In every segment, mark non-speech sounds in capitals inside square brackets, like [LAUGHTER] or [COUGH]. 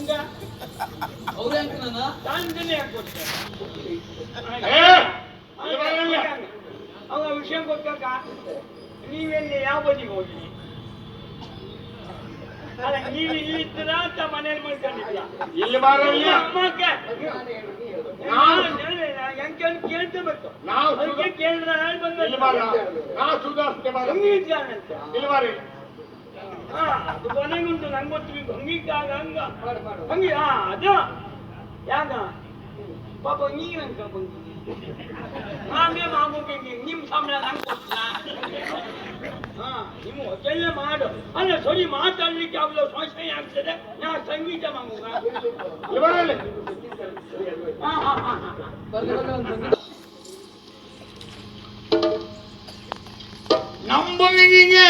ಹಂಗ? ಅವ್ರ ಇಲ್ಲಿ ಅವ ವಿಷಯ ಗೊತ್ತಾಗ ನೀವೆಲ್ಲಿ ಯಾವ ಬದಿಗೆ ಹೋಗಿ? ಅಲ್ಲ ನೀವು ಇಲ್ಲಿ ಇದ್ದೀರಾ ಅಂತ ಮನೇಲಿ ಮಾಡ್ಕೊಂಡಿದ್ದೀರಾ ಇಲ್ಲಿ ಬಾರಲ್ಲಿ ಅಮ್ಮಕ್ಕೆ ಹೆಂಗೆ ಕೇಳ್ತಬೇಕು ನಾವು ಅದಕ್ಕೆ ಕೇಳಿದ್ರೆ ಹೇಳಿ ಇಲ್ಲಿ ಬಾರ ಬಂದ ನಾವು ಸುಧಾರಿಸ್ತೆ ಬಾರ ಸಂಗೀತಾನಂತೆ ಇಲ್ಲಿ ಬಾರಿ ಹಾ ಅದು ಕೊನೆಗುಂಟು ನಂಗೆ ಗೊತ್ತು ಹಂಗಿದ್ದಾಗ ಹಂಗ ಹಂಗಿ ಹಾ ಅದು ಯಾಕ ಪಾಪ ನೀವಂತ ಬಂದಿದ್ದೀನಿ ನಾನೇ ಮಾಮೂಗೆ ನಿಮ್ ಸಂಬಳ ನಂಗೆ ಕೊಡ್ತೀರಾ ಹಾ ನಿಮ್ಮ ಹೊಟ್ಟೆಲ್ಲ ಮಾಡು ಅಲ್ಲ ಸರಿ ಮಾತಾಡ್ಲಿಕ್ಕೆ ಯಾವ್ದು ಸಂಶಯ ಆಗ್ತದೆ ನಾ ಸಂಗೀತ ಮಾಮೂಗ ಇಲ್ಲಿ ಬಾರಲ್ಲಿ ಹಾ ಹಾ ಹಾ ಹಾ ಬರ್ಲಿ ಬರ್ಲಿ ಒಂದು ಸಂಗೀತ ನಂಬುಗಿಗೆ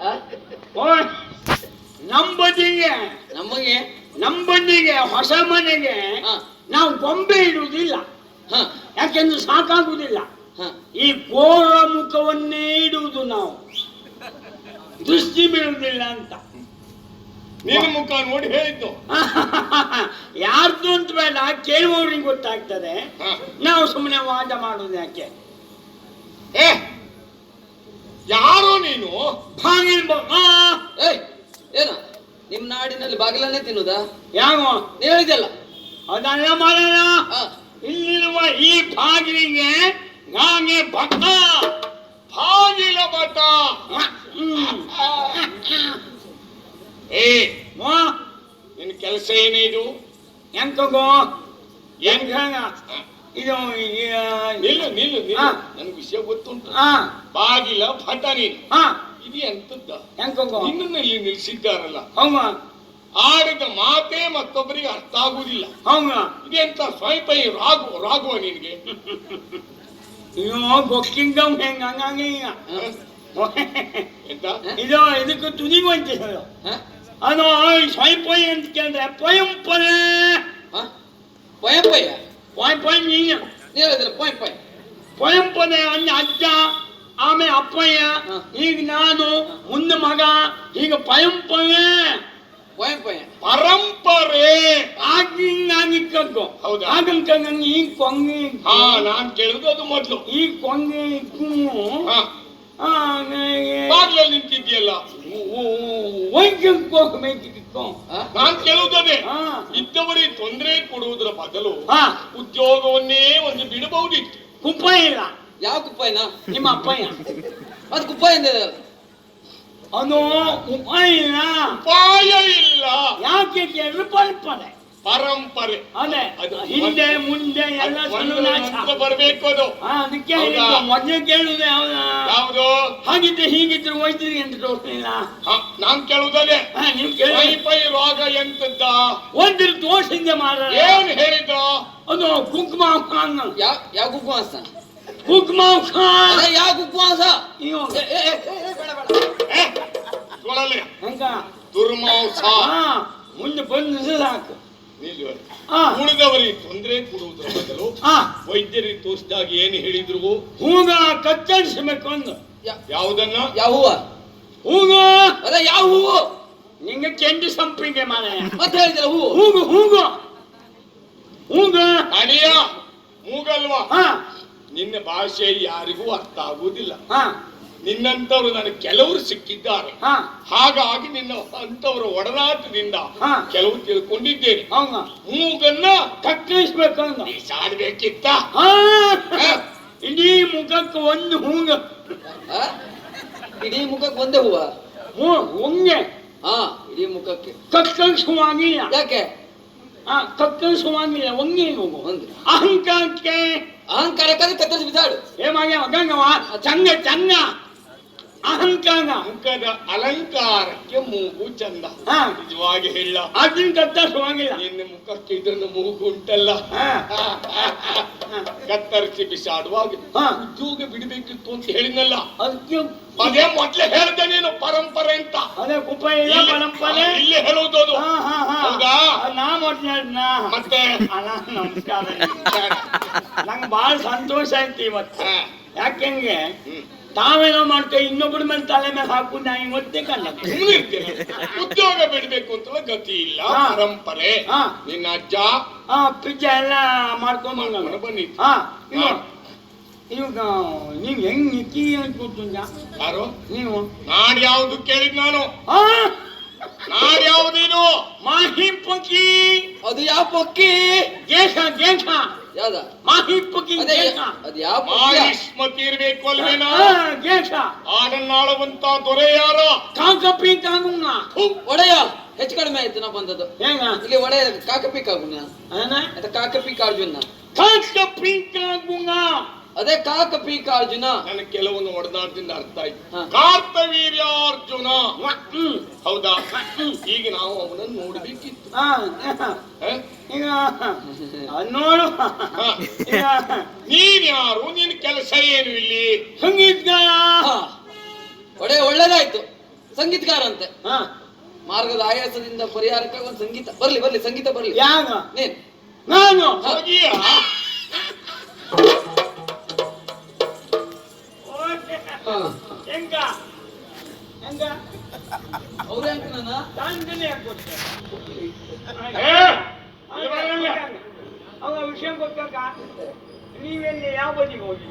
ಆ? ಓ ಬದಿಗೆ ನಮಗೆ ನಂಬದಿಗೆ ಹೊಸ ಮನೆಗೆ ಹಾ. ನಾವು ಗೊಂಬೆ ಇಡುವುದಿಲ್ಲ. ಹಾ. ಯಾಕೆಂದ್ರೆ ಸಾಕಾಗುವುದಿಲ್ಲ. ಹಾ. ಈ ಕೋರ ಮುಖವನ್ನೇ ಇಡುವುದು ನಾವು. ದೃಷ್ಟಿ ಬೀಳುವುದಿಲ್ಲ ಅಂತ. ನಿನ್ನ ಮುಖ ನೋಡಿ ಹೇಳಿದ್ದು. [LAUGHS] ಯಾರ್ದು ಅಂತ ಬೇಡ ಕೇಳುವವ್ರಿಗೆ ಗೊತ್ತಾಗ್ತದೆ. ಹಾ. ನಾವು ಸುಮ್ಮನೆ ವಾದ ಮಾಡುದು ಯಾಕೆ? ಏ ಯಾರೋ ನೀನು? ಬಾಗಿಲ್ ಏನ? ನಿಮ್ ನಾಡಿನಲ್ಲಿ ಬಾಗಿಲನ್ನೇ ತಿನ್ನುದಾ? ಯಾವ ನೀವ್ ಹೇಳಿದಲ್ಲ ಅದನ್ನ ಮಾಡೋಣ ಆ, ಇಲ್ಲಿರುವ ಈ ಬಾಗಿಲಿಗೆ ನಾನೇ ಭಕ್ತ ಬಾಗಿಲ ಭಕ್ತ. ಏ ಮಾ ನಿನ್ನ ಕೆಲಸ ಏನಿದು? ಇದು ಎಂತಗೋ? ಏನ್ ಹೆಂಗ ಇದು ನಿಲ್ಲು ನಿಲ್ಲು ನಿಲ್ಲು. ನನ್ಗೆ ವಿಷಯ ಗೊತ್ತುಂಟು. ಬಾಗಿಲ ಪಟ ನೀನು. ಇದು ಎಂತದ್ದ? ನಿನ್ನನ್ನು ನಿಲ್ಸಿದ್ದಾರಲ್ಲ ಹೌಮ ಆಡಿದ ಮಾತೇ ಮತ್ತೊಬ್ಬರಿಗೆ ಅರ್ಥ ಆಗುವುದಿಲ್ಲ. ಹೌಮ ಇದೆಂತ ಸ್ವಲ್ಪ ರಾಗು ರಾಗುವ ನಿನಗೆ? ಗೊಕ್ಕಿಂಗ ಹೆಂಗ ಹಂಗಾಗಿ ಆ, ಎಂತ? ಇದು ಇದಕ್ಕೆ ತುದಿಗೂ ಅಂತ ಹೇಳು. ಅದು ಅಂತ ಕೇಳಿದ್ರೆ ಪಯಂ ಆ? ಪೊಯ ಪೊಯ ಪೊಯ್ ಪಾಯ್ ನೀನು ಹೇಳಿದ್ರೆ ಪಾಯ್ ಪಾಯ್ ಪೊಯ್ ಪೊಯಂ ಪೊರೆ ಅನ್ನ ಅಜ್ಜ ಆಮೇಲೆ ಅಪ್ಪಯ್ಯ ಈಗ ನಾನು ಮುಂದೆ ಮಗ ಈಗ ಪಯಂ ಪೊರೆ ಪೊಯ ಪೊಯ ಪರಂಪರೆ ಆಗಿಂಗಾಗಿ ಹೌದು ಹೌದಾ? ಆಗಂಕಂಗ ಈ ಕೊಂಗಿ ಹಾ ನಾನು ಕೇಳಿದ ಅದು ಮೊದಲು ಈ ಕೊಂಗಿ ಬಾಗ್ಲಲ್ಲಿ ನಿಂತಿದ್ಯಲ್ಲ ಆ? ನಾನ್ ಕೇಳುವುದೇ. ಇದ್ದವರಿಗೆ ತೊಂದರೆ ಕೊಡುವುದರ ಬದಲು ಹಾ. ಉದ್ಯೋಗವನ್ನೇ ಒಂದು ಬಿಡಬಹುದಿತ್ತು. ಕುಪ್ಪಾಯ ಇಲ್ಲ. ಯಾವ ಕುಪ್ಪಾಯನ ನಿಮ್ಮ ಅಪ್ಪಯ್ಯ. [LAUGHS] ಅದು ಕುಪ್ಪಾಯ ಅನೋ ಅದು ಇಲ್ಲ ಉಪಾಯ ಇಲ್ಲ. ಯಾಕೆ ಕೇಳಿದ್ರು ಪಲ್ಪನೆ ಪರಂಪರೆ. ಅದೇ ಅದು ಹಿಂದೆ ಮುಂದೆ ಎಲ್ಲ ಸನ್ನಿವೇಶ ಅಂತ ಅದು. ಹಾ, ಅದಕ್ಕೆ ಹೌದಾ? ಹೇಳಿದ್ದು. ಮೊದ್ಲು ಕೇಳುದು ಯಾವ್ದು? ಯಾವುದು? ಹಾಗಿದ್ರೆ ಹೀಗಿದ್ರೆ ಹೋಯ್ತೀರಿ ಅಂತ ತೋರಿಸ್ಲಿಲ್ಲ ನಾನ್ ಕೇಳುವುದೇ ಹಾ, ನೀವು ಕೇಳಿ. ಪೈ ಪೈ ರೋಗ ಎಂತದ್ದ? ಒಂದ್ರ ತೋರ್ಸಿಂದೆ ಮಾರ ಏನ್ ಹೇಳಿದ್ರು ಅದು ಕುಂಕುಮ ಖಾನ್ ಯಾವ ಯಾವ ಕುಪ್ಪವಾಸ ಕುಂಕುಮ ಖಾನ್ ಅದೇ ಯಾವ ಏ, ಬೇಡ ಬೇಡ. ಏ, ಕೊಳಲೆ ಹಂಗ? ದುರ್ಮಾಂಸ. ಹಾ ಮುಂದೆ ಬಂದು ಸಾಕು ಉಳಿದವರಿಗೆ ತೊಂದರೆ ಕೊಡುವುದರ ಬದಲು ಹಾ ವೈದ್ಯರಿಗೆ ತೋರಿಸಿದಾಗ ಏನು ಹೇಳಿದ್ರು? ಹೂಗ ಕತ್ತರಿಸಬೇಕು ಅಂದು ಯಾವುದನ್ನ? ಯಾವ ಹೂವ ಹೂಗ ಅದ ಯಾವ ಹೂವು ನಿಂಗೆ ಚೆಂಡು ಸಂಪಿಗೆ ಮನೆ ಮತ್ತೆ ಹೇಳಿದಿಲ್ಲ ಹೂ ಹೂಗು ಹೂಗು. ಹೂಗ. ಅಳಿಯ ಮೂಗಲ್ವಾ? ಹಾ ನಿನ್ನ ಭಾಷೆ ಯಾರಿಗೂ ಅರ್ಥ ಆಗುವುದಿಲ್ಲ. ಹಾ ನಿನ್ನಂತವರು ನನಗೆ ಕೆಲವರು ಸಿಕ್ಕಿದ್ದಾರೆ. ಹಾ. ಹಾಗಾಗಿ ನಿನ್ನ ಅಂತವರ ಒಡನಾಟದಿಂದ ಹಾ. ಕೆಲವು ತಿಳ್ಕೊಂಡಿದ್ದೇನೆ. ಮೂಗನ್ನ ಕತ್ತರಿಸ್ಬೇಕು ಸಾಡ್ಬೇಕಿತ್ತ? ಹಾ. ಹಾ. ಇಡೀ ಮುಖಕ್ಕೆ ಒಂದು ಹೂಂಗ? ಇಡೀ ಮುಖಕ್ಕೆ ಒಂದೇ ಹೂವ? ಹೂ ಹೂಂಗೆ ಹಾ ಇಡೀ ಮುಖಕ್ಕೆ. ಕತ್ತರಿಸುವಾಗಿಲ್ಲ ಯಾಕೆ? ಆ ಕತ್ತರಿಸುವಾಗಿಲ್ಲ ಒಂಗೆ ಹೋಗು ಒಂದು. ಅಹಂಕಾರಕ್ಕೆ. ಅಹಂಕಾರಕ್ಕಾಗಿ ಕತ್ತರಿಸಿ ಏ ಮಗ ಗಂಗವ ಚಂಗ ಚಂಗ ಅಹಂಕಾರ. ಮುಖದ ಅಲಂಕಾರಕ್ಕೆ ಮೂಗು ಚಂದ. ನಿಜವಾಗಿ ಹೇಳ. ಅದನ್ನ ಕತ್ತರಿಸುವಾಗಿಲ್ಲ ನಿನ್ನ ಮುಖಕ್ಕೆ ಇದನ್ನ ಮೂಗು ಉಂಟಲ್ಲ. ಹಾ. ಕತ್ತರಿಸಿ ಬಿಸಾಡುವಾಗ ಹಾ. ಉದ್ಯೋಗ ಬಿಡಬೇಕಿತ್ತು ಅಂತ ಹೇಳಿದ್ನಲ್ಲ. ಅದೇ ಮೊದ್ಲೇ ಹೇಳ್ದೆ ನೀನು ಪರಂಪರೆ ಅಂತ. ಅದೇ ಕುಪ್ಪ ಇಲ್ಲ ಪರಂಪರೆ. ಇಲ್ಲಿ ಹೇಳುವುದು ಅದು. ಹಾ ಹಾ ಹಾ. ಹೌದಾ? ನಾ ಮೊದ್ಲು. ಮತ್ತೆ? ನಮಸ್ಕಾರ. ನಂಗೆ ಬಹಳ ಸಂತೋಷ ಆಯ್ತು ಇವತ್ತು. ಯಾಕೆಂಗೆ. ತಾವೇನೋ ಮಾಡ್ತೇವೆ ಇನ್ನೊಬ್ಬರ ಮೇಲೆ ತಲೆ ಮೇಲೆ ಹಾಕು ನಾ ಇರ್ತೀರ ಉದ್ಯೋಗ ಬಿಡ್ಬೇಕು ಅಂತ ಗತಿ ಇಲ್ಲ. ಪರಂಪರೆ. ಹಾ. ನಿನ್ನ ಅಜ್ಜ. ಹಾ ಪಿಜ್ಜ ಎಲ್ಲ ಮಾಡ್ಕೊಂಡು ಬನ್ನಿ ಇವಾಗ ನೀವ್ ಹೆಂಗ್ ನಿಕ್ಕಿ ಅಂತ ಕೂತು ಯಾರು? ನೀವು. ನಾಡ್ ಯಾವ್ದು ಕೇಳಿದ್ ನಾನು? ಹಾ ನಾಡ್ ಯಾವ್ದೇನು ಮಾಹಿ ಪಕ್ಕಿ ಅದು ಯಾವ ಪಕ್ಕಿ ದೇಶ ದೇಶ ಯಾವ್ದ? ಮಾಹಿ ಪಕ್ಕಿ ಅದೇ ದೇಶ ಅದು ಯಾವ ಪಕ್ಕಿ ಆಯುಷ್ಮತಿ ಇರ್ಬೇಕು ಅಲ್ವೇನ? ದೇಶ ಆಡನ್ನಾಳುವಂತ ದೊರೆ ಯಾರ? ಕಾಕಪ್ಪಿ ಕಾಗುಂಗ ಒಡೆಯ. ಹೆಚ್ಚು ಕಡಿಮೆ ಆಯ್ತು ನಾ ಬಂದದ್ದು. ಹೇಗ ಇಲ್ಲಿ ಒಡೆಯ ಕಾಕಪಿ ಕಾಗುಣ್ಣ. ಅನ ಅಂತ ಕಾಕಪಿ ಕಾರ್ಜುನ ಕಾಕಪ್ಪಿ ಕಾಗುಂಗ ಅದೇ ಕಾಕಪಿ ಕಾರ್ಜುನ ನನಗೆ ಕೆಲವೊಂದು ಒಡನಾಟದಿಂದ ಅರ್ಥ ಆಯ್ತು. ಕಾರ್ತವೀರ್ಯ ಅರ್ಜುನ ಹೌದಾ? ಈಗ ನಾವು ಅವನನ್ನು ನೋಡ್ಬೇಕಿತ್ತು. ಈಗ ನೋಡು. ನೀನ್ ಯಾರು ನಿನ್ ಕೆಲಸ ಏನು ಇಲ್ಲಿ? ಸಂಗೀತಗಾರ. ಒಡೆ ಒಳ್ಳೇದಾಯ್ತು. ಸಂಗೀತಗಾರ ಅಂತೆ ಹಾ. ಮಾರ್ಗದ ಆಯಾಸದಿಂದ ಪರಿಹಾರಕ್ಕಾಗಿ ಒಂದು ಸಂಗೀತ. ಬರ್ಲಿ ಬರ್ಲಿ ಸಂಗೀತ ಬರ್ಲಿ. ಯಾಗ? ನೀನ್. ನಾನು? ಹೋಗಿಯ? ಹೆಂಗ? ಹೆಂಗ? ಅವ್ರ ನನ್ನ? ಅವ ವಿಷಯ ಗೊತ್ತಾಗ ನೀವೆಲ್ಲಿ ಯಾವ ಬದಿಗೆ ಹೋಗಿ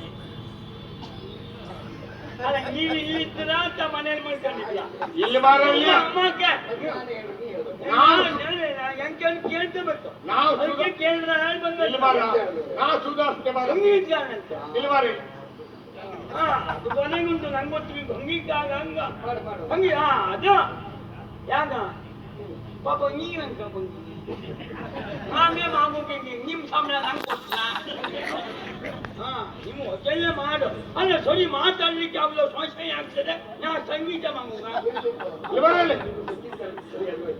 ಅಲ್ಲ ನೀವು ಇಲ್ಲಿ ಇದ್ದೀರಾ ಅಂತ ಮನೇಲಿ ಮಾಡ್ಕೊಂಡಿದ್ದೀರಾ ಇಲ್ಲಿ ಬಾರಲ್ಲಿ ಅಮ್ಮಕ್ಕೆ? ನಾನು ಹೆಂಗೆ ಕೇಳ್ತಾ ಬರ್ತು. ನಾವು ಕೇಳಿದ್ರೆ ಹೇಳಿ ಇಲ್ಲಿ ಬಾರ ಬಂದ ನಾ ಸುಧಾರಿಸ್ತೆ ಬಾರ ಸಂಗೀತಗಾರಂತ ಇಲ್ಲಿ ಬಾರಿ ಅದು ಕೊನೆಗುಂಟು ನಂಗೆ ಗೊತ್ತು ಭಂಗಿಕಾಗ ಹಂಗ ಭಂಗಿ ಹಾ ಅದ. ಯಾಕ ಪಾಪ ನೀವಂತ ಬಂಗಿ ನಾವೇ ಮಾಡ್ಬೇಕು ನಿಮ್ ಸಂಬಳ ನಂಗೆ ಕೊಡ್ತೀನ? ಹಾ ನಿಮ್ಮ ಹೊಟ್ಟೆಲ್ಲ ಮಾಡು. ಅಲ್ಲ ಸರಿ ಮಾತಾಡ್ಲಿಕ್ಕೆ ಯಾವ್ದು ಸಮಸ್ಯೆ ಆಗ್ತದೆ. ನಾ ಸಂಗೀತ ಬಾರಲ್ಲಿ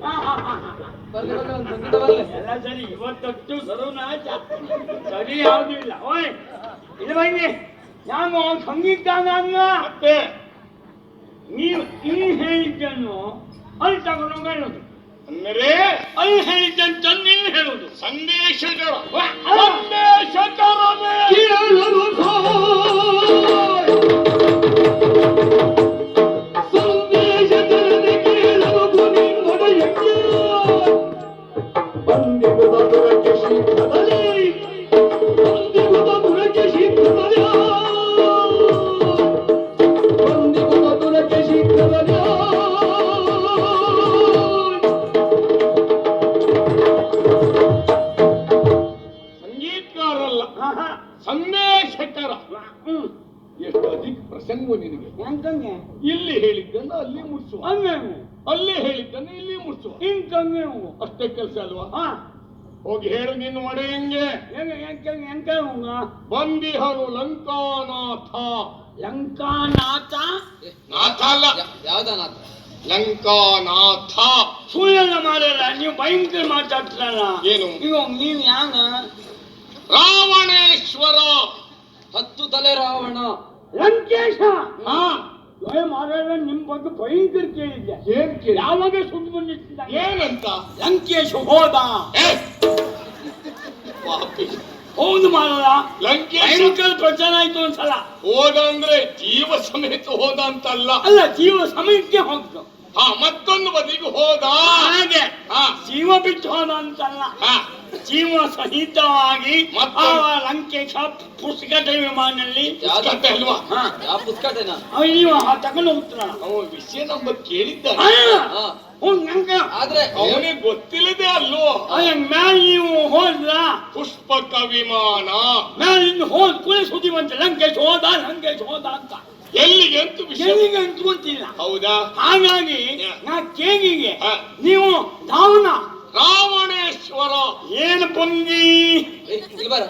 ಹಾ ಹಾ ಹಾ ಎಲ್ಲ ಸರಿ ಇವತ್ತಷ್ಟು ಸರಿ ಯಾವ್ದು ಇಲ್ಲ ಓಯ್ ಇದು ಬನ್ನಿ. ನಾನು ಸಂಗೀತಗಾನ? ಅಲ್ಲ ಮತ್ತೆ? ನೀವು ಇಲ್ಲಿ ಹೇಳಿದ್ದನ್ನು ಅಲ್ಲಿ ತಗೊಂಡು ಹೇಳೋದು. ಅಂದರೆ? ಅಲ್ಲಿ ಹೇಳಿದ್ದಂತ ತಂದು ಇಲ್ಲಿ ಹೇಳೋದು ಸಂದೇಶ ನಿನ್ನ ಹೋಗ? ಬಂದಿಹರು ಲಂಕಾನಾಥ. ಲಂಕಾನಾಥ? ನಾಥ ಅಲ್ಲ. ಯಾವ್ದ ನಾಥ? ಲಂಕಾನಾಥ. ಸುಳ್ಳೆಲ್ಲ ಮಾಡಲ್ಲ ನೀವು ಭಯಂಕರ ಮಾತಾಡ್ತಾರಲ್ಲ. ಏನು? ಈಗ ನೀವು ಯಾನ? ರಾವಣೇಶ್ವರ. ಹತ್ತು ತಲೆ ರಾವಣ. ಲಂಕೇಶ. ಹಾ. ನಿಮ್ ಬಗ್ಗೆ ಭಯಂಕರ ಕೇಳಿದ್ದೆ. ಏನ್ ಯಾವಾಗ ಸುದ್ದಿ ಬಂದಿದ್ದ ಏನಂತ? ಲಂಕೇಶ್ ಹೋದ. ಪಾಪಿ. ಹೌದು ಮಾರಲ್ಲ ಲಂಕೇಶ್. ಭಯಂಕರ ಪ್ರಚಾರ ಆಯ್ತು ಒಂದ್ಸಲ. ಹೋದ ಅಂದ್ರೆ ಜೀವ ಸಮೇತ ಹೋದ ಅಂತಲ್ಲ ಅಲ್ಲ ಜೀವ ಸಮಯಕ್ಕೆ ಹೋಗ್ತು ಹಾ ಮತ್ತೊಂದು ಬದಿಗೆ ಹೋದ ಹಾಗೆ. ಹಾ. ಜೀವ ಬಿಟ್ಟು ಹೋದ ಅಂತಲ್ಲ. ಹಾ. ಜೀವ ಸಹಿತವಾಗಿ ಮತ್ತೆ? ಆ ಲಂಕೇಶ ಪುಸ್ತಕ ವಿಮಾನಲ್ಲಿ ಯಾವ್ದು ಕತೆ ಅಲ್ವಾ? ಹಾ. ಯಾವ ಪುಸ್ತಕಟೇನ ಅವ ನೀವು ತಗೊಂಡು ಹೋಗ್ತಾನ ಅವ ವಿಷಯ ನಂಬರ್ ಕೇಳಿದ್ದ ಹಾ. ನಂಗೆ ಆದ್ರೆ ಅವನಿಗೆ ಗೊತ್ತಿಲ್ಲದೆ ಅಲ್ಲೋ? ಅಯ್ಯ ಮ್ಯಾಲ ನೀವು ಹೋದ್ರ? ಪುಷ್ಪಕ ವಿಮಾನ ಮ್ಯಾಲಿಂದ ಹೋದ್ ಕೂಡಲೇ ಸುದ್ದಿ ಬಂತ. ಲಂಕೇಶ್ ಹೋದ ಲಂಕೇಶ್ ಹೋದ ಅಂತ. ಎಲ್ಲಿಗೆ ಅಂತ ವಿಷಯ ಎಲ್ಲಿಗೆ ಅಂತ ಗೊತ್ತಿಲ್ಲ. ಹೌದಾ? ಹಾಗಾಗಿ ನಾ ಕೇಗಿಗೆ ನೀವು ಧಾವನ ರಾವಣೇಶ್ವರ. ಏನು ಏ, ಇಲ್ಲಿ ಬಾರ.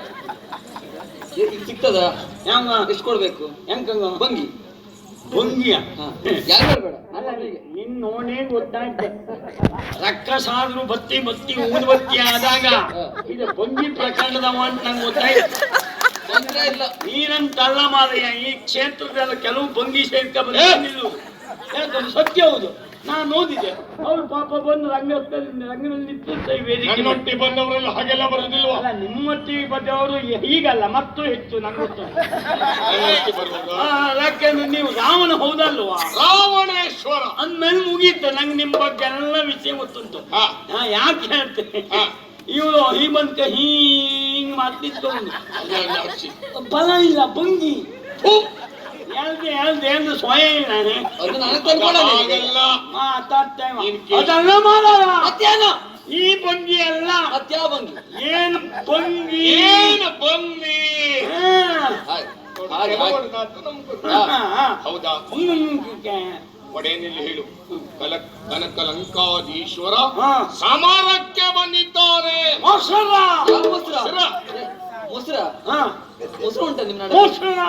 ಸಿಗ್ತದ ಹೆಂಗ ಎಷ್ಟು ಕೊಡ್ಬೇಕು ಹೆಂಗ ಭಂಗಿ. ಭಂಗಿಯ. ಹಾ ಯಾರು ಬೇಡ ಅಲ್ಲ ನಿನ್ ನೋಡೇ ಗೊತ್ತಾಯ್ತು. ರಕ್ಕಸಾದ್ರು ಬತ್ತಿ ಬತ್ತಿ ಊದುಬತ್ತಿ ಆದಾಗ ಇದು ಭಂಗಿ ಪ್ರಕರಣದವ ಅಂತ ನಂಗೆ ಗೊತ್ತಾಯ್ತು. ಇಲ್ಲ ಇಲ್ಲ. ನೀನಂತಲ್ಲ ಮಾದಯ್ಯ ಈ ಕ್ಷೇತ್ರದಲ್ಲ ಕೆಲವು ಭಂಗಿ ಸೇರ್ಕ ಹೇಳ್ತಾರೆ ಸತ್ಯ ಹೌದು. ನಾನು ಓದಿದೆ. ಅವ್ರು ಪಾಪ ಬಂದು ರಂಗ ರಂಗದಲ್ಲಿ ನಿಂತು ಸೈ ವೇದಿಕೆ ನನ್ನೊಟ್ಟಿ ಬಂದವರೆಲ್ಲ ಹಾಗೆಲ್ಲ ಬರುದಿಲ್ವಾ? ಅಲ್ಲ ನಿಮ್ಮ ಟಿವಿ ಈಗಲ್ಲ ಹೀಗಲ್ಲ ಮತ್ತು ಹೆಚ್ಚು ನಂಗೆ ಗೊತ್ತು? ಆ, ಯಾಕೆಂದ್ರೆ ನೀವು ರಾವಣ ಹೌದಲ್ವಾ? ರಾವಣೇಶ್ವರ. ಅಂದ್ಮೇಲೆ ಮುಗೀತು. ನಂಗೆ ನಿಮ್ಮ ಬಗ್ಗೆ ಎಲ್ಲ ವಿಷಯ ಗೊತ್ತುಂಟು. ಹಾ. ನಾ ಯಾಕೆ ಹೇಳ್ತೇನೆ ಹಾ. ಇವರು ಈ ಬಂದ್ಕ ಹೀಂಗ್ ಮಾಡ್ತಿತ್ತು. ಬಲ ಇಲ್ಲ ಭಂಗಿ. ಥು, ಹೇಳ್ದೆ ಹೇಳ್ದೆ ಅಂತ ಸ್ವಯಂ ನಾನೇ ಅದು ನನಗೆ ಹಾಗಲ್ಲ ಮಾತಾಡ್ತೇವೆ. ಅದೆಲ್ಲ ಮತ್ತೇನು? ಈ ಭಂಗಿ ಅಲ್ಲ. ಮತ್ಯಾವ ಬಂಗಿ ಏನ್ ಭಂಗಿ? ಏನು. ಹೌದಾ. ಒಡೆಯನಲ್ಲಿ ಹೇಳು. ಕಲ. ಸಮಾರಕ್ಕೆ ಬಂದಿದ್ದಾರೆ. ಮೊಸರ. ಮೊಸರ? ಮೊಸರ ಉಂಟ ನಿಮ್ಮ ಮೊಸರ.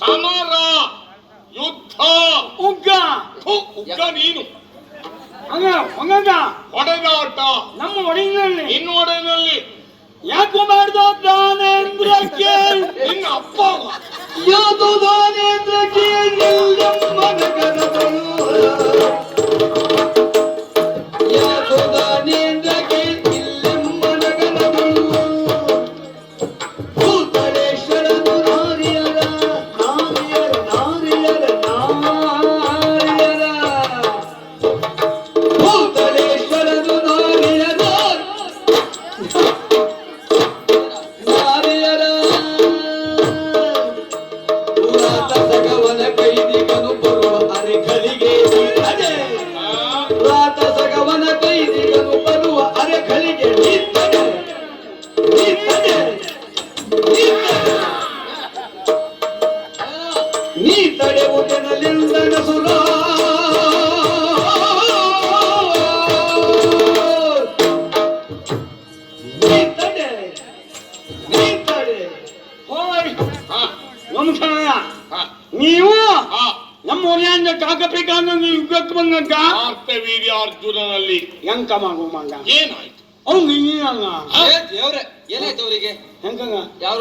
ಸಮರ ಯುದ್ಧ ಉಗ್ಗ ಉಗ್ಗ ನೀನು ಹಂಗಂದ ಹೊಡೆದಾಟ ನಮ್ಮ ಒಡೆಯಲ್ಲಿ ಇನ್ನು ಒಡೆಯಲ್ಲಿ ಯಾಕೆ ಮಾಡ್ದ ದಾನೇಂದ್ರಕ್ಕೆ ನಿನ್ನ ಅಪ್ಪ. ಯಾವುದು ದಾನೇಂದ್ರಕ್ಕೆ ನಿಲ್ಲಮ್ಮನ ಕನಸು.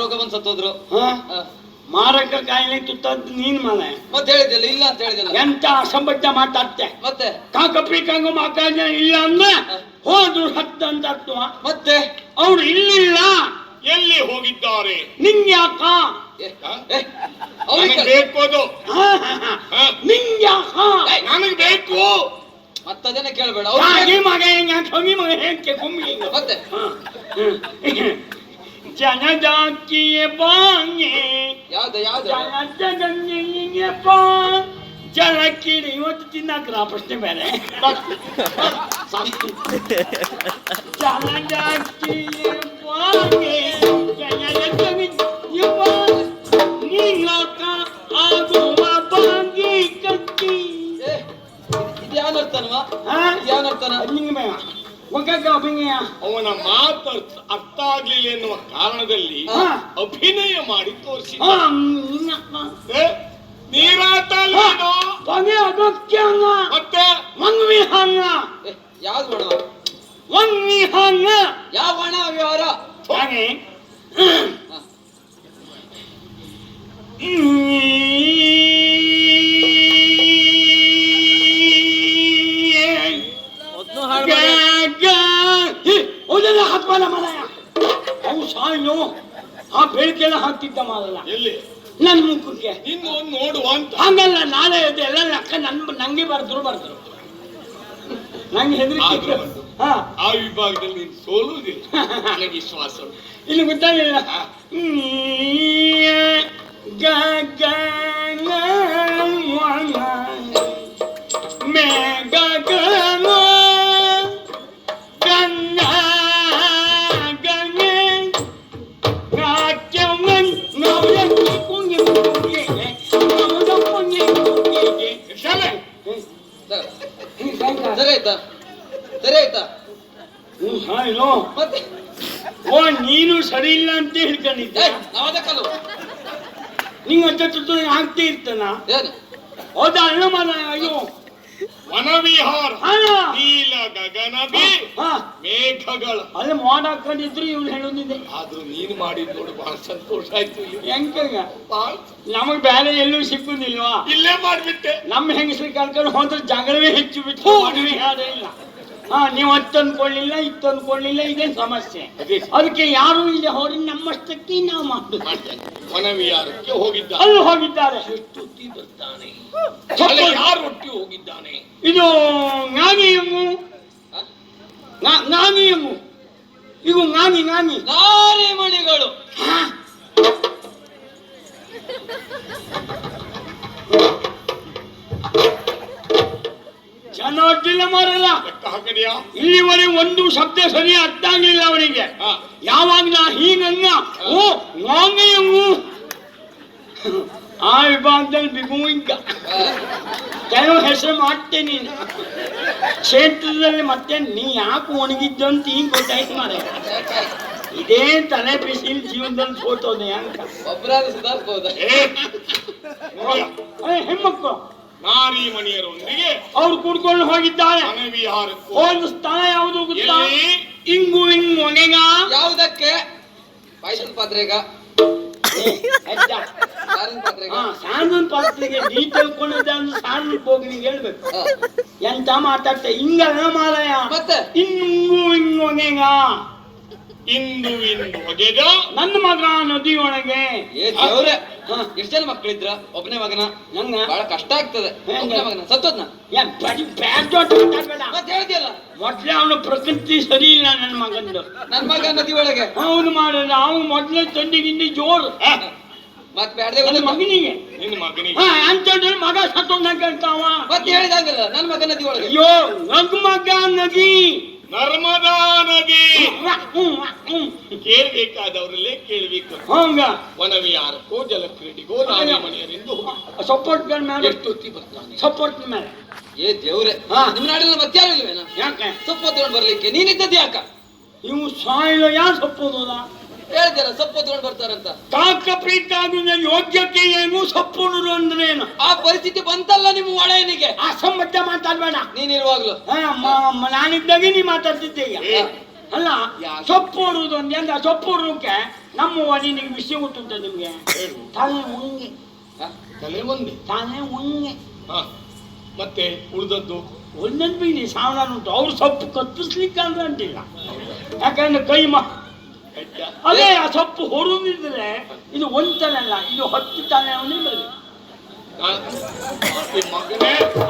ರೋಗ ಬಂದ್ ಸತ್ತೋದ್ರು. ಹಾ? ಮಾರಕ ಕಾಯಿಲೆ ತುತ್ತದ್ ನೀನ್ ಮನೆ ಮತ್ತೆ ಹೇಳಿದಿಲ್ಲ ಇಲ್ಲ ಅಂತ ಹೇಳಿದಿಲ್ಲ ಎಂತ ಅಸಂಬದ್ಧ ಮಾತಾಡ್ತೆ? ಮತ್ತೆ? ಕಾಕಪ್ಪಿ ಕಂಗು ಮಾತಾಡ್ ಇಲ್ಲ ಅಂದ್ರೆ ಹೋದ್ರು ಹತ್ತು ಅಂತ ಅರ್ಥವ ಮತ್ತೆ? ಅವ್ರು ಇಲ್ಲಿಲ್ಲ. ಎಲ್ಲಿ ಹೋಗಿದ್ದಾರೆ? ನಿಂಗ್ಯಾಕ? ಏ, ಅವ್ರಿಗೆ ನನಗೆ ಬೇಕು ಅದು. ಹಾ, ಹಾ, ಹಾ. ನಿಂಗ್ಯಾಕ? ನನಗೆ ಬೇಕು. ಮತ್ತದನ್ನ ಕೇಳಬೇಡ. ಅವ್ರಿಗೆ ಮಗ ಹೆಂಗ ಸೊಗಿ ಮಗ ಹೆಂಗೆ ಕುಮ್ಮಿ ಮತ್ತೆ? ಜನಜಾತಿಯ ಬಾಂಗೆ ಯಾವ್ದು ಯಾವ್ದು? ಜನಜಗಂಗೆ ಬಾ ಜಲಕ್ಕಿರಿ ಇವತ್ತು ತಿನ್ನಕ್ರ ಪ್ರಶ್ನೆ ಬೇರೆ ಜನಜಾತಿಯ ಬಾಂಗೆ ಜನಜಗಂಗೆ ಬಾ ನೀಲಕ ಆಗುವ ಬಾಂಗಿ ಕಟ್ಟಿ. ಏ, ಇದು ಯಾವ ನರ್ತನವ ಹಾ? ಯಾವ ನರ್ತನ ನಿಂಗೆ ಒಗ್ಗಕ್ಕ ಅಭಿನಯ. ಅವನ ಮಾತು ಆಗ್ಲಿಲ್ಲ ಎನ್ನುವ ಕಾರಣದಲ್ಲಿ ಅಭಿನಯ ಮಾಡಿ ತೋರಿಸಿ ಹಾಕ್ತಿದ್ದ ಮಾರಲ್ಲ ಎಲ್ಲಿ? ನನ್ನ ಮುಖಕ್ಕೆ ಇನ್ನು ಒಂದು ನೋಡುವ ಅಂತ. ಹಂಗಲ್ಲ ನಾಳೆ ಎಲ್ಲ ಲೆಕ್ಕ ನನ್ ನಂಗೆ ಬರ್ದ್ರು ಬರ್ದ್ರು. ನಂಗೆ ಹೆದರಿಕೆ. ಹಾ. ಆ ವಿಭಾಗದಲ್ಲಿ ನೀನು ಸೋಲುವುದಿಲ್ಲ. [LAUGHS] ನನಗೆ ವಿಶ್ವಾಸ ಇನ್ನು ಇಲ್ಲಿ ಗೊತ್ತಾಗಿಲ್ಲ ಹಾ. ಹತ್ತು ಆಗ್ತಾ ಇರ್ತಾನ ಏನು? ಹೌದಾ ಅಣ್ಣ ಮಾಡ ಅಯ್ಯೋ. ವನವಿಹಾರ ನೀಲ ಗಗನ ಹಾ ಮೇಘ ತಗಳ ಅಲ್ಲಿ ಮೋಡ ಹಾಕೊಂಡಿದ್ರು ಇವ್ನು ಹೇಳೋದಿದೆ ಆದ್ರೂ ನೀನು ಮಾಡಿದ್ ನೋಡು ಬಹಳ ಸಂತೋಷ ಆಯ್ತು ಇಲ್ಲಿ. ಹೆಂಗ ನಮಗ್ ಬೇರೆ ಎಲ್ಲೂ ಸಿಕ್ಕುದಿಲ್ವಾ? ಇಲ್ಲೇ ಮಾಡ್ಬಿಟ್ಟೆ. ನಮ್ಮ ಹೆಂಗಸ್ರಿಗೆ ಕರ್ಕೊಂಡು ಹೋದ್ರೆ ಜಗಳವೇ ಹೆಚ್ಚು ಬಿಟ್ಟು ಇಲ್ಲ. ಹಾ ನೀವು ಹತ್ತು ಅನ್ಕೊಳ್ಳಿಲ್ಲ ಇತ್ತು ಅನ್ಕೊಳ್ಳಿಲ್ಲ ಇದೇ ಸಮಸ್ಯೆ. ಅದೇ ಅದಕ್ಕೆ ಯಾರು ಇಲ್ಲ ಹೋಗಿ ನಮ್ಮಷ್ಟಕ್ಕೆ ನಾವು ಮಾತು ಮಾಡ್ತೇನೆ ಹೋಗಿದ್ದ ಅಲ್ಲಿ ಹೋಗಿದ್ದಾರೆ. ಬರ್ತಾನೆ. ಅಲ್ಲ ಹೋಗಿದ್ದಾನೆ? ಇದು ಜ್ಞಾನಿಯಮ್ಮು ಜ್ಞಾನಿಯಮ್ಮು ಇದು ಜ್ಞಾನಿ ಜ್ಞಾನಿ ನಾರಿ ಮಣಿಗಳು. ಚೆನ್ನಾಗಿಲ್ಲ ಮಾರಲ್ಲ. ಇಲ್ಲಿವರೆ ಇಲ್ಲಿವರೆಗೆ ಒಂದು ಶಬ್ದ ಸರಿ ಅರ್ಥ ಆಗ್ಲಿಲ್ಲ ಅವನಿಗೆ. ಹಾ. ಯಾವಾಗ ನಾ ಹೀನನ್ನ ಓ ಜ್ಞಾನಿಯಮ್ಮು ಆ ವಿಭಾಗದಲ್ಲಿ ಬಿಗುವಿಂಗ ಕೆಲವು ಹೆಸರು ಮಾಡ್ತೇನೆ ನೀನು. ಕ್ಷೇತ್ರದಲ್ಲಿ ಮತ್ತೆ ನೀ ಯಾಕೆ ಒಣಗಿದ್ದು ಅಂತ ಈಗ ಗೊತ್ತಾಯ್ತು ಮಾರೆ ಇದೇ ತಲೆ ಬಿಸಿಲು ಜೀವನದಲ್ಲಿ ಸೋತೋದೆ ಅಂತ ಹೆಣ್ಮಕ್ಳು. ನಾರಿ ಮನೆಯರೊಂದಿಗೆ ಅವ್ರು ಕೂಡ್ಕೊಂಡು ಹೋಗಿದ್ದಾರೆ. ಒಂದು ಸ್ಥಳ ಯಾವುದು ಗೊತ್ತಾ? ಇಂಗು ಇಂಗು ಒಣಗ ಯಾವುದಕ್ಕೆ? ಪಾಯಸದ ಪಾತ್ರೆಗ. ಸಾಂದನ್ ಪಾತ್ರೆಗೆ. ನೀ ತಿಳ್ಕೊಂಡಿದ್ದೆ ಅಂದ್ರೆ ಸಾಂದನ್ ಹೋಗಿ ನಿಂಗೆ ಹೇಳ್ಬೇಕು. ಎಂತ ಮಾತಾಡ್ತ? ಹಿಂಗಲ್ಲ ಮಾಲಯ. ಮತ್ತೆ? ಇಂಗು ಇಂಗು ಒಣಗ ಇಂದು ಇಂದು ಹೊಗೆಗ. ನನ್ನ ಮಗ ನದಿಯೊಳಗೆ ಏ ದೇವ್ರೆ ಹಾ. ಎಷ್ಟು ಜನ ಮಕ್ಕಳಿದ್ರ? ಒಬ್ಬನೇ ಮಗನ? ನನ್ನ? ಬಹಳ ಕಷ್ಟ ಆಗ್ತದೆ? ಒಬ್ಬನೇ ಮಗನ. ಸತ್ತೋದ್ನ? ಏನ್ ಬರೀ ಬ್ಯಾಡ್ ಮತ್ತೆ ಹೇಳ್ತಿಯಲ್ಲ? ಮೊದ್ಲೇ ಅವನ ಪ್ರಕೃತಿ ಸರಿ ಇಲ್ಲ ನನ್ನ ಮಗಂದು. ನನ್ನ ಮಗ ನದಿ ಒಳಗೆ? ಅವನು ಮಾಡಲ್ಲ ಅವನು ಮೊದ್ಲೇ ತಂಡಿ ಗಿಂಡಿ ಜೋರು. ಮತ್ ಬ್ಯಾಡ್ದೆ ನನ್ನ ಒಂದು ಮಗನಿಗೆ. ನಿನ್ನ ಮಗನಿಗೆ. ಅಂತಂದ್ರೆ ಮಗ ಸತ್ತೊಂದ ಕೇಳ್ತಾವ. ಮತ್ತೆ ಹೇಳಿದಾಗಲ್ಲ ನನ್ನ ಮಗ ನದಿ ಒಳಗೆ? ಅಯ್ಯೋ ನಗ್ ಮಗ ನದಿ. ನರ್ಮದಾ ನದಿ. ಕೇಳ್ಬೇಕಾದವರಲ್ಲೇ ಕೇಳ್ಬೇಕು. ಹಂಗ? ವನವಿಹಾರಕ್ಕೋ ಜಲ ಕ್ರೀಡೆಗೋ ಮಣಿಯರೆಂದು ಹೋಗಿ ಸಪೋರ್ಟ್ ಮೇಲೆ? ಎಷ್ಟೊತ್ತಿ ಬರ್ತಾನೆ? ಸಪೋರ್ಟ್ ಮೇಲೆ. ಏ ದೇವ್ರೆ ಹಾ. ನಿಮ್ ನಾಡಿನಲ್ಲಿ ಮತ್ತೆ ಯಾರು ಇಲ್ವೇನ? ಯಾಕೆ? ಸೊಪ್ಪು ತಗೊಂಡ್ ಬರ್ಲಿಕ್ಕೆ ನೀನಿದ್ದದ್ದು ಯಾಕ? ಇವು ಸಾಯಿಲ್ಲ ಯಾರು ಸಪ್ಪೋದಲ್ಲ ಹೇಳ್ತೀರ ಸೊಪ್ಪು ತಗೊಂಡು ಬರ್ತಾರಂತ. ಕಾಕ ಪ್ರೀತ ಆಗುವ ಯೋಗ್ಯತೆ ಏನು? ಸೊಪ್ಪು ಅಂದ್ರೆ ಏನು? ಆ ಪರಿಸ್ಥಿತಿ ಬಂತಲ್ಲ ನಿಮ್ಮ ಒಳೆಯನಿಗೆ ಅಸಂಬದ್ಧ ಮಾತಾಡ್ಬೇಡ. ನೀನಿರುವಾಗ್ಲು ನಾನಿದ್ದಾಗೆ ನೀ ಮಾತಾಡ್ತಿದ್ದೆ ಈಗ ಅಲ್ಲ? ಸೊಪ್ಪು ಹೊರುವುದು ಅಂದ್ರೆ ಅಂದ್ರೆ ಸೊಪ್ಪು ಹೊರೋಕೆ ನಮ್ಮ ವಾಡಿ ನಿಮ್ಗೆ ವಿಷಯ ಗೊತ್ತುಂಟ ನಿಮ್ಗೆ? ತಲೆ ಉಂಗೆ ತಲೆ ಒಂದೇ ತಲೆ ಉಂಗೆ ಮತ್ತೆ ಉಳಿದದ್ದು? ಒಂದೊಂದು ಬೀನಿ ಸಾವಿರಾರು ಉಂಟು. ಅವ್ರು ಸೊಪ್ಪು ಕತ್ತಿಸ್ಲಿಕ್ಕೆ ಅಂದ್ರೆ ಅಂತಿಲ್ಲ ಯಾಕಂದ್ರೆ ಕೈ ಮಾ. ಅದೇ ಆ ಸೊಪ್ಪು ಹೊರುದಿದ್ರೆ ಇದು ಒಂದು ತಲೆ ಅಲ್ಲ ಇದು ಹತ್ತು ತಲೆ ಅವನೇ ಹತ್ತು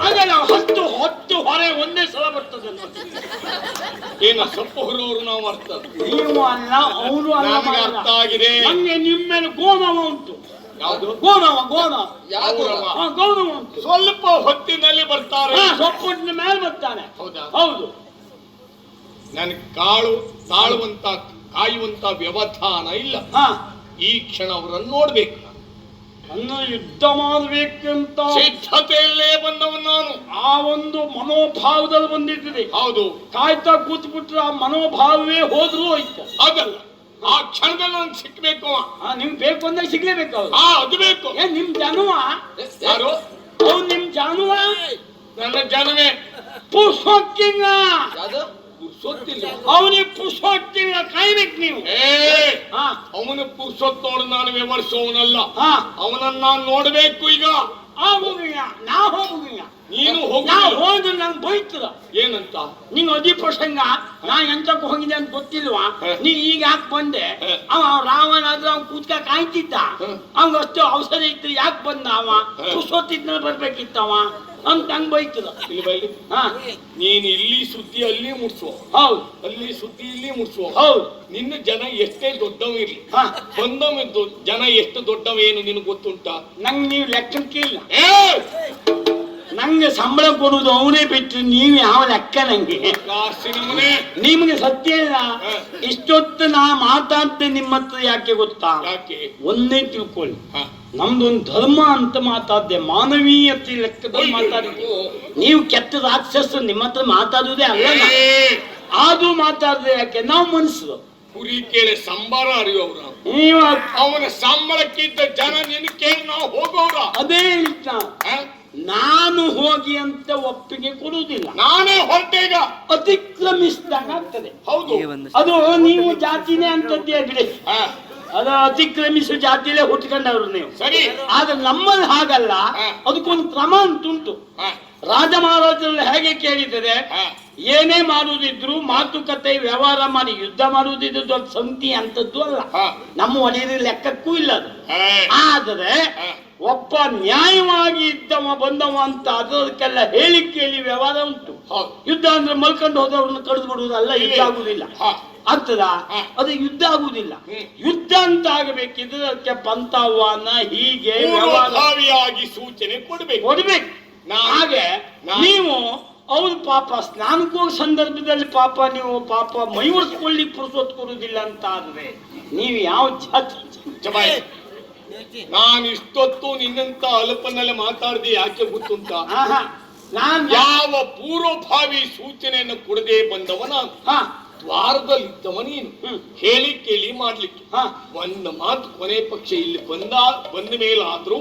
ಹಾಗೆ ನಾವು ಹತ್ತು ಹೊತ್ತು ಹೊರೆ ಒಂದೇ ಸಲ ಬರ್ತದೆ ಏನು ಸೊಪ್ಪು ಹೊರವರು ನಾವು ಅರ್ಥ ನೀವು ಅಲ್ಲ ಅವರು ಅಲ್ಲ ಅರ್ಥ ಆಗಿದೆ. ಹಂಗೆ ನಿಮ್ಮ ಮೇಲೆ ಗೋಮವ ಉಂಟು. ಯಾವುದು? ಗೋನವ ಗೋನ ಗೌರವ. ಉಂಟು. ಸ್ವಲ್ಪ ಹೊತ್ತಿನಲ್ಲಿ ಬರ್ತಾರೆ. ಹಾ ಸೊಪ್ಪೊಟ್ಟಿನ ಮೇಲೆ ಬರ್ತಾನೆ ಹೌದಾ? ಹೌದು. ನನಗೆ ಕಾಳು ತಾಳುವಂತ ಕಾಯುವಂತ ವ್ಯವಧಾನ ಇಲ್ಲ. ಈ ಕ್ಷಣ ಅವರನ್ನು ನೋಡ್ಬೇಕು. ನನ್ನ ಯುದ್ಧ ಮಾಡಬೇಕಂತ ಸಿದ್ಧತೆಯಲ್ಲೇ ಬಂದವನು ನಾನು. ಆ ಒಂದು ಮನೋಭಾವದಲ್ಲಿ ಬಂದಿದ್ದೀನಿ. ಹೌದು. ಕಾಯ್ತಾ ಕೂತ್ ಬಿಟ್ರೆ ಆ ಮನೋಭಾವವೇ ಹೋದ್ರು ಹೋಯ್ತು. ಅದಲ್ಲ. ಆ ಕ್ಷಣದಲ್ಲಿ ನಾನು ಸಿಕ್ಬೇಕು. ನಿಮ್ ಬೇಕು ಅಂದ್ರೆ ಸಿಗ್ಲೇಬೇಕು ಹಾ ಅದು ಬೇಕು. ಏ ನಿಮ್ ಜಾನುವ? ಯಾರು? ಅವ್ನು ನಿಮ್ ಜಾನುವ? ನನ್ನ ಜನವೇ. ಪುಷ್ಪಕ್ಕಿಂಗ! ಯಾವ್ದು? ಪುರ್ಸೊತ್ತಿಲ್ಲ ಅವನಿಗೆ ಪುಷ್ಪಕ್ಕಿಂಗ ಕಾಯ್ಬೇಕು ನೀವು. ಏ ಹಾ. ಅವನ ಪುರ್ಸೊತ್ ನೋಡು ನಾನು ವಿಮರ್ಶವನಲ್ಲ ಹಾ. ಅವನನ್ನ ನಾನು ನೋಡ್ಬೇಕು ಈಗ. ಹೋಗುವ ನಾ ಹೋಗುವ ನೀನು ಹೋಗ ಹೋದ್ರೆ ನಂಗೆ ಬೈತದ. ಏನಂತ? ನಿನ್ ಅದಿ ಪ್ರಸಂಗ ನಾ ಎಂತಕ್ಕೆ ಹೋಗಿದೆ ಅಂತ ಗೊತ್ತಿಲ್ವಾ? ನೀ ಈಗ ಯಾಕೆ ಬಂದೆ? ಆ ಅವ ರಾವಣ ಆದ್ರೆ ಅವ್ನು ಕೂತ್ಕ ಕಾಯ್ತಿದ್ದ? ಹ. ಅವ್ನ್ ಅಷ್ಟು ಔಷಧ ಇತ್ತು ಯಾಕೆ ಬಂದ ಅವ. ಪುಷ್ಪತ್ತಿದ್ನ ಬರ್ಬೇಕಿತ್ತವ? ಅಂತ ಹಂಗ್ ಬೈತದ? ಇಲ್ಲಿ ಬೈಲಿ ಹಾ. ನೀನು ಇಲ್ಲಿ ಸುದ್ದಿ ಅಲ್ಲಿ ಮುಟ್ಸುವ ಹೌದು. ಅಲ್ಲಿ ಸುದ್ದಿ ಇಲ್ಲಿ ಮುಟ್ಸುವ ಹೌದು. ನಿನ್ನ ಜನ ಎಷ್ಟೇ ದೊಡ್ಡವ ಇರ್ಲಿ. ಹಾ. ಬಂದವ ಜನ ಎಷ್ಟು ದೊಡ್ಡವ ಏನು ನಿನ್ ಗೊತ್ತುಂಟಾ? ನಂಗ್ ನೀವು ಲೆಕ್ಕಕ್ಕೆ ಇಲ್ಲ ನಂಗೆ ಸಂಬಳ ಕೊಡುವುದು ಅವನೇ ಬಿಟ್ಟು ನೀವು ಯಾವ ಲೆಕ್ಕ ನಂಗೆ? ನಿಮ್ಗೆ ಸತ್ಯ ಇಲ್ಲ. ಇಷ್ಟೊತ್ತು ನಾ ಮಾತಾಡ್ತೇನೆ ನಿಮ್ಮ ಹತ್ರ ಯಾಕೆ ಗೊತ್ತಾ? ಯಾಕೆ? ಒಂದೇ ತಿಳ್ಕೊಳ್ಳಿ ಹ. ನಮ್ದೊಂದು ಧರ್ಮ ಅಂತ ಮಾತಾಡ್ದೆ ಮಾನವೀಯತೆ ಲೆಕ್ಕದಲ್ಲಿ ಮಾತಾಡಿದ್ದು. ನೀವು ಕೆಟ್ಟ ರಾಕ್ಷಸ ನಿಮ್ಮ ಹತ್ರ ಮಾತಾಡುವುದೇ ಅಲ್ಲ. ಅದು ಮಾತಾಡ್ದೆ ಯಾಕೆ? ನಾವು ಮನಸ್ಸು ಕುರಿ ಕೇಳಿ ಸಂಬಾರ ಅರಿಯೋರ ನೀವು. ಅವನ ಸಂಬಳಕ್ಕಿಂತ ಜನ ನಿನ್ನ ಕೇಳಿ ನಾವು ಹೋಗೋರ ಅದೇ ಇಷ್ಟ. ನಾನು ಹೋಗಿ ಅಂತ ಒಪ್ಪಿಗೆ ಕೊಡುವುದಿಲ್ಲ. ನಾನೇ ಹೊರಟೇಗ. ಅತಿಕ್ರಮಿಸಿದಾಗ ಆಗ್ತದೆ ಹೌದು ಅದು ನೀವು ಜಾತಿನೇ ಅಂತದ್ದೇ ಬಿಡಿ ಹಾ, ಅದು ಅತಿಕ್ರಮಿಸುವ ಜಾತಿಯಲ್ಲೇ ಹುಟ್ಕೊಂಡವ್ರು ನೀವು. ಸರಿ. ಆದ್ರೆ ನಮ್ಮಲ್ಲಿ ಹಾಗಲ್ಲ. ಅದಕ್ಕೊಂದು ಕ್ರಮ ಅಂತುಂಟು. ರಾಜ ಮಹಾರಾಜರಲ್ಲಿ ಹೇಗೆ ಕೇಳಿದರೆ ಏನೇ ಮಾಡುವುದಿದ್ರು ಮಾತುಕತೆ ವ್ಯವಹಾರ ಮಾಡಿ ಯುದ್ಧ ಮಾಡುವುದಿದ್ರು ದೊಡ್ಡ ಸಂತಿ ಅಂತದ್ದು ಅಲ್ಲ. ನಮ್ಮ ಒಡೆಯರ ಲೆಕ್ಕಕ್ಕೂ ಇಲ್ಲ ಅದು. ಆದರೆ. ಒಬ್ಬ ನ್ಯಾಯವಾಗಿ ಇದ್ದವ ಬಂದವ ಅಂತ ಅದಕ್ಕೆಲ್ಲ ಹೇಳಿ ಕೇಳಿ ವ್ಯವಹಾರ ಉಂಟು ಯುದ್ಧ ಅಂದ್ರೆ ಮಲ್ಕೊಂಡು ಹೋದವ್ರನ್ನ ಕಡಿದು ಬಿಡುವುದಲ್ಲ ಯುದ್ಧ ಆಗುದಿಲ್ಲ ಆಗ್ತದ ಅದು ಯುದ್ಧ ಆಗುದಿಲ್ಲ ಯುದ್ಧ ಅಂತ ಆಗಬೇಕಿದ್ರೆ ಅದಕ್ಕೆ ಪಂತವಾನ ಹೀಗೆ ಸೂಚನೆ ಕೊಡ್ಬೇಕು. ಕೊಡ್ಬೇಕು. ಹಾಗೆ ನೀವು ಅವ್ರು ಪಾಪ ಸ್ನಾನಕ್ಕೆ ಹೋಗ ಸಂದರ್ಭದಲ್ಲಿ ಪಾಪ ನೀವು ಪಾಪ ಮೈ ಒರೆಸ್ಕೊಳ್ಳಿ ಪುರುಸೊತ್ ಕೊಡುವುದಿಲ್ಲ ಅಂತ ಆದ್ರೆ ನೀವು ಯಾವ ಜಾತಿ? ನಾನು ಇಷ್ಟೊತ್ತು ನಿನ್ನಂತ ಅಲ್ಪನಲ್ಲಿ ಮಾತಾಡ್ದೆ ಯಾಕೆ ಗೊತ್ತುಂಟ? ಹಾ ನಾನ್ ಯಾವ ಪೂರ್ವಭಾವಿ ಸೂಚನೆಯನ್ನು ಕೊಡದೆ ಬಂದವನ? ದ್ವಾರದಲ್ಲಿದ್ದವ ನೀನು. ಹೇಳಿ ಕೇಳಿ ಮಾಡ್ಲಿಕ್ಕೆ. ಹಾ. ಒಂದು ಮಾತು ಕೊನೆ ಪಕ್ಷ ಇಲ್ಲಿ ಬಂದ ಬಂದ ಮೇಲಾದ್ರೂ.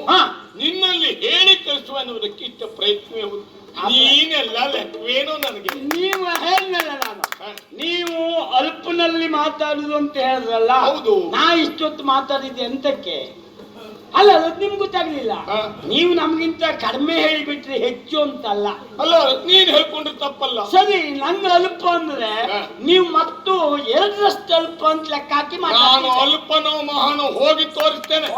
ನಿನ್ನಲ್ಲಿ ಹೇಳಿ ಕಳಿಸುವ ಅನ್ನೋದಕ್ಕೆ ಇಷ್ಟ ಪ್ರಯತ್ನವೇ ಹೌದು ನೀನೆಲ್ಲ ಲೆಕ್ಕವೇನೋ ನನಗೆ. ನೀವು ಹೇಳಿದ್ನಲ್ಲ ನಾನು. ನೀವು ಅಲ್ಪನಲ್ಲಿ ಮಾತಾಡುದು ಅಂತ ಹೇಳಿದ್ರಲ್ಲ ಹೌದು. ನಾ ಇಷ್ಟೊತ್ತು ಮಾತಾಡಿದ್ದೆ ಎಂತಕ್ಕೆ? ಅಲ್ಲ ಅದು ನಿಮ್ಗೆ ಗೊತ್ತಾಗ್ಲಿಲ್ಲ. ನೀವು ನಮ್ಗಿಂತ ಕಡಿಮೆ ಹೇಳಿಬಿಟ್ರಿ ಹೆಚ್ಚು ಅಂತಲ್ಲ ಅಲ್ಲ ನೀನ್ ಹೇಳ್ಕೊಂಡ್ರೆ ತಪ್ಪಲ್ಲ ಸರಿ ನಂಗೆ ಅಲ್ಪ ಅಂದ್ರೆ. ನೀವು ಮತ್ತು ಎರಡರಷ್ಟು ಅಲ್ಪ ಅಂತ ಲೆಕ್ಕ ಹಾಕಿ ನಾನು. ಅಲ್ಪನೋ ಮಹಾನೋ ಹೋಗಿ ತೋರಿಸ್ತೇನೆ.